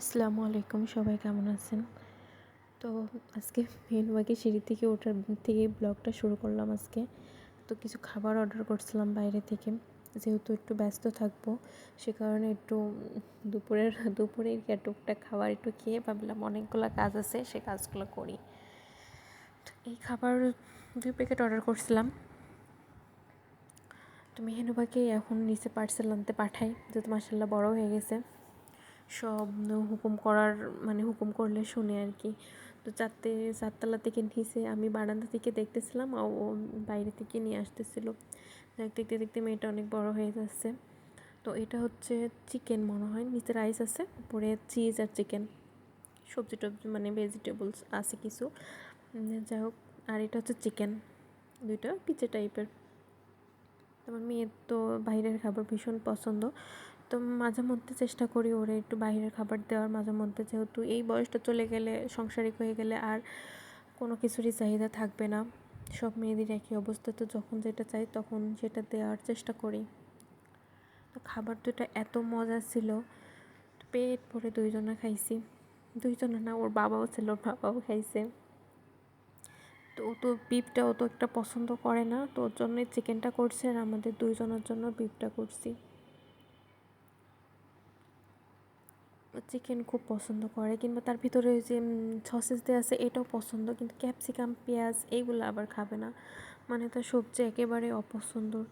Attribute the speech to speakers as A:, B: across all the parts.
A: আসসালামু আলাইকুম, সবাই কেমন আছেন? তো আজকে মেনবাগে সিঁড়ি থেকে ওঠার থেকে ব্লগটা শুরু করলাম আজকে। তো কিছু খাবার অর্ডার করছিলাম বাইরে থেকে। যেহেতু একটু ব্যস্ত থাকব, সে কারণে একটু দুপুরের দুপুরের টুকটাক খাবার একটু খেয়ে ভাবলাম অনেকগুলো কাজ আছে, সে কাজগুলো করি। তো এই খাবার দুই প্যাকেট অর্ডার করছিলাম। তো মেহেনুবাকে এখন নিচে পার্সেল আনতে পাঠাই, যেহেতু মাসাল্লাহ বড় হয়ে গেছে। সব হুকুম করার মানে হুকুম করলে শুনে আর কি। তো চারটে, চারতলা থেকে নিচে আমি বারান্দা থেকে দেখতেছিলাম ও বাইরে থেকে নিয়ে আসতেছিল। দেখতে দেখতে দেখতে মেয়েটা অনেক বড় হয়ে যাচ্ছে। তো এটা হচ্ছে চিকেন মনে হয়, নিচে রাইস আছে, উপরে চিজ আর চিকেন। সবজি টবজি মানে ভেজিটেবলস আছে কিছু। যাই হোক, আর এটা হচ্ছে চিকেন, দুইটা পিচে টাইপের আমার মেয়ের তো বাইরের খাবার ভীষণ পছন্দ। তো মাঝে মধ্যে চেষ্টা করি ওরে একটু বাইরের খাবার দেওয়ার। মাঝে মধ্যে যেহেতু এই বয়সটা চলে গেলে, সংসারিক হয়ে গেলে আর কোনো কিছুরই চাহিদা থাকবে না। সব মেয়েদের একই অবস্থা, তো যখন যেটা চাই তখন সেটা দেওয়ার চেষ্টা করি। তো খাবার দুটা এত মজা ছিল পেট ভরে দুইজনা খাইছি। দুইজনা না, ওর বাবাও ছিল, ওর বাবাও খাইছে। তো ও তো বিফটা ও তো একটা পছন্দ করে না, তো ওর জন্যই চিকেনটা করছে আর আমাদের দুইজনের জন্য বিফটা করছি। চিকেন খুব পছন্দ করে, কিংবা তার ভিতরে যে সসেস দেওয়া আছে, এটাও পছন্দ, কিন্তু ক্যাপসিকাম পেঁয়াজ, এইগুলো আবার খাবে না। মানে তার সবজি একেবারে অপছন্দ।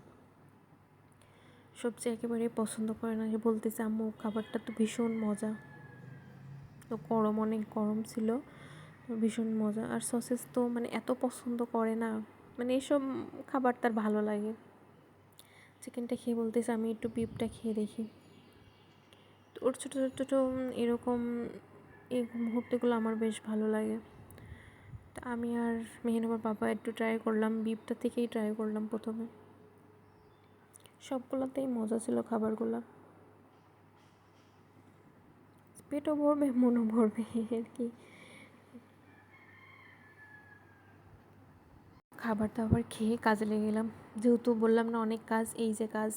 A: সবজি একেবারেই পছন্দ করে না। বলতেছে, আম্মু, খাবারটা তো ভীষণ মজা। তো গরম, অনেক গরম ছিল ভীষণ মজা। আর সসেস তো মানে এত পছন্দ করে না। মানে এসব খাবার তার ভালো লাগে। চিকেনটা খেয়ে বলতেছে, আমি একটু বিফটা খেয়ে দেখি। ওর ছোটো ছোটো এরকম এই মুহূর্তগুলো আমার বেশ ভালো লাগে। তা আমি আর মেহেনুবার বাবা একটু ট্রাই করলাম বিপটা থেকেই ট্রাই করলাম প্রথমে। সবগুলোতেই মজা ছিল খাবারগুলো। পেটও ভরবে, মনও ভরবে আর কি। খাবার দাবার খেয়ে কাজে লেগে গেলাম। যেহেতু বললাম না অনেক কাজ, এই যে কাজ,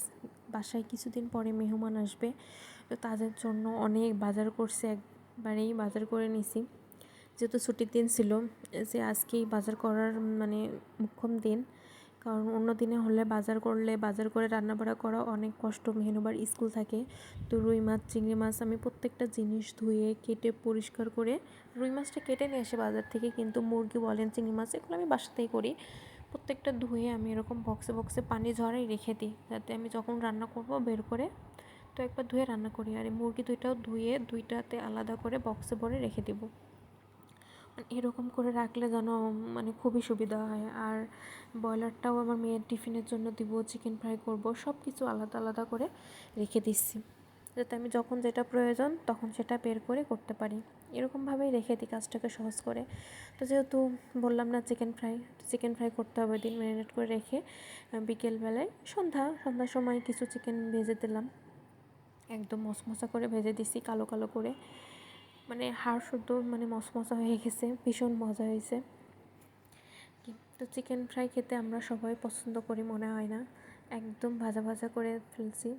A: বাসায় কিছুদিন পরে মেহমান আসবে। তো তাদের জন্য অনেক বাজার করছে, একবারেই বাজার করে নিছি। যেহেতু ছুটির দিন ছিল, যে আজকেই বাজার করার মানে মুখ্যম দিন। কারণ অন্য দিনে হলে বাজার করলে, বাজার করে রান্নাবাড়া করা অনেক কষ্ট। মেহনুবার স্কুল থাকে, তো রুই মাছ, চিংড়ি মাছ আমি প্রত্যেকটা জিনিস ধুয়ে, কেটে, পরিষ্কার করে রুই মাছটা কেটে নিয়ে আসে বাজার থেকে। কিন্তু মুরগি বলেন, চিংড়ি মাছ, এগুলো আমি বাসাতেই করি। প্রত্যেকটা ধুয়ে আমি এরকম বক্সে বক্সে পানি ঝরাই রেখে দিই, যাতে আমি যখন রান্না করব, বের করে তো একবার ধুয়ে রান্না করি আর এই মুরগি দুইটাও ধুয়ে দুইটাতে আলাদা করে বক্সে ভরে রেখে দেবো। মানে এরকম করে রাখলে যেন মানে খুবই সুবিধা হয়। আর ব্রয়লারটাও আমার মেয়ের টিফিনের জন্য দিব চিকেন ফ্রাই করব সব কিছু আলাদা আলাদা করে রেখে দিচ্ছি। যাতে আমি যখন যেটা প্রয়োজন তখন সেটা বের করে করতে পারি। এরকমভাবেই রেখে দিই কাজটাকে সহজ করে। তো যেহেতু বললাম না চিকেন ফ্রাই চিকেন ফ্রাই করতে হবে দিন ম্যারিনেট করে রেখে বিকেলবেলায় সন্ধ্যা, সন্ধ্যার সময় কিছু চিকেন ভেজে দিলাম। একদম মশমশা করে ভেজে দিছি, কালো কালো করে। মানে হাড় শুদ্ধ মানে মশমশা হয়ে গেছে, ভীষণ মজা হয়েছে। কিন্তু চিকেন ফ্রাই খেতে আমরা সবাই পছন্দ করি, মনে হয় না। একদম ভাজা ভাজা করে ফেলছি।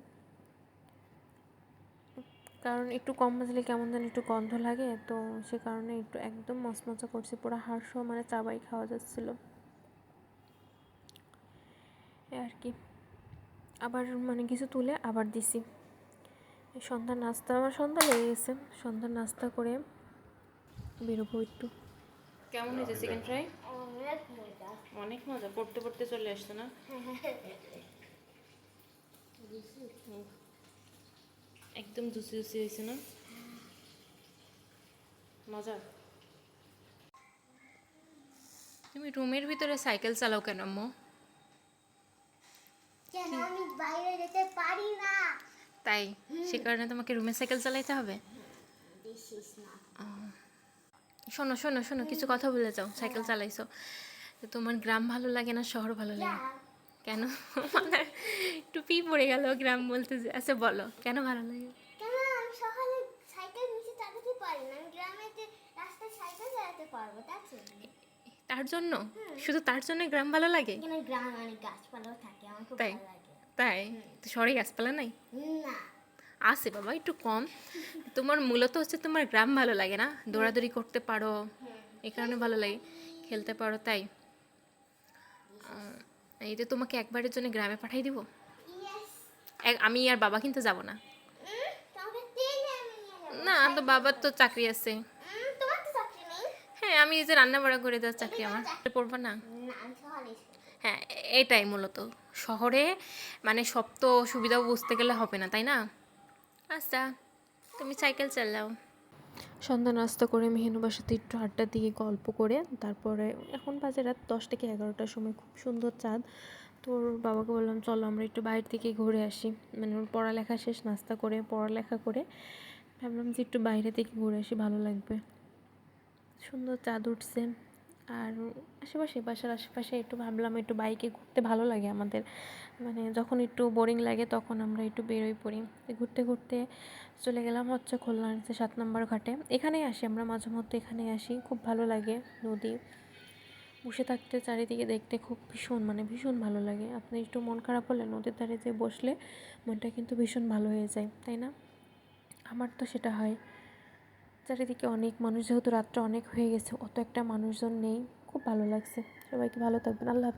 A: কারণ একটু কম ভাজলে কেমন যেন একটু গন্ধ লাগে, তো সে কারণে একটু একদম মচমচা করছি, পুরো হাড় হাড়সহ মানে চাবাই খাওয়া যাচ্ছিল। আর কি। আবার মানে কিছু তুলে আবার দিছি। এই সন্ধ্যার নাস্তা আমার সন্ধ্যা লেগে গেছে। সন্ধ্যা নাস্তা করে বেরোবো একটু। কেমন হয়েছে চিকেন ফ্রাই?
B: অনেক মজা
A: পড়তে পড়তে চলে আসছে না? একদম জুসি জুসি হয়েছে না? মজা? তুমি রুমের ভিতরে সাইকেল চালাও কেন আম্মু?
B: কেন? আমি বাইরে যেতে পারি না।
A: তাই? সে কারণে তোমাকে রুমে সাইকেল চালাইতে হবে? শোনো শোনো শোনো কিছু কথা বলে যাও সাইকেল চালাইছো। তো তোমার গ্রাম ভালো লাগে না শহর ভালো লাগে? কেন? মানে টুপি পড়ে গেল গ্রাম বলতে যে আচ্ছা বলো কেন ভালো লাগে?
B: তার জন্য।
A: শুধু তার জন্য গ্রাম ভালো লাগে?
B: গ্রামে অনেক গাছপালাও থাকে আমার খুব
A: তাই? তাই? শহরে গাছপালা নাই?
B: না।
A: আছে বাবা একটু কম। তোমার মূলত হচ্ছে তোমার গ্রাম ভালো লাগে না? দৌড়াদৌড়ি করতে পারো এই কারণে ভালো লাগে খেলতে পারো তাই? এই যে তোমাকে একবারের জন্য গ্রামে পাঠাই দিব? আমি আর বাবা কিন্তু যাব না। না তো বাবার তো চাকরি আছে। হ্যাঁ আমি এই যে রান্না বাড়া করে দেওয়ার চাকরি আমার। পড়ব না? হ্যাঁ এটাই মূলত। শহরে মানে সব তো সুবিধা বুঝতে গেলে হবে না, তাই না? আচ্ছা তুমি সাইকেল চালাও। সন্ধ্যা নাস্তা করে মেহেনুবার সাথে একটু আড্ডা দিয়ে গল্প করে, তারপরে এখন বাজে রাত দশ থেকে এগারোটার সময়, খুব সুন্দর চাঁদ। তোর বাবাকে বললাম, চলো আমরা একটু বাইরে থেকে ঘুরে আসি। মানে ওর পড়ালেখা শেষ, নাস্তা করে, পড়ালেখা করে। ভাবলাম যে একটু বাইরে থেকে ঘুরে আসি, ভালো লাগবে। সুন্দর চাঁদ উঠছে। আর আশেপাশে, বাসার আশেপাশে একটু ভাবলাম একটু বাইকে ঘুরতে ভালো লাগে আমাদের। মানে যখন একটু বোরিং লাগে তখন আমরা একটু বেরোই পড়ি। ঘুরতে ঘুরতে চলে গেলাম হচ্ছে খুলনার সাত নম্বর ঘাটে। এখানেই আসি, আমরা মাঝে মধ্যে এখানেই আসি। খুব ভালো লাগে নদী। বসে থাকতে চারিদিকে দেখতে খুব ভীষণ মানে ভীষণ ভালো লাগে। আপনি একটু মন খারাপ হলে নদীর ধারে যে বসলে মনটা কিন্তু ভীষণ ভালো হয়ে যায়, তাই না? আমার তো সেটা হয়। চারিদিকে অনেক মানুষ, যেহেতু রাতটা অনেক হয়ে গেছে, অত একটা মানুষজন নেই। খুব ভালো লাগছে। সবাইকে ভালো থাকবেন। আল্লাহ হাফিজ।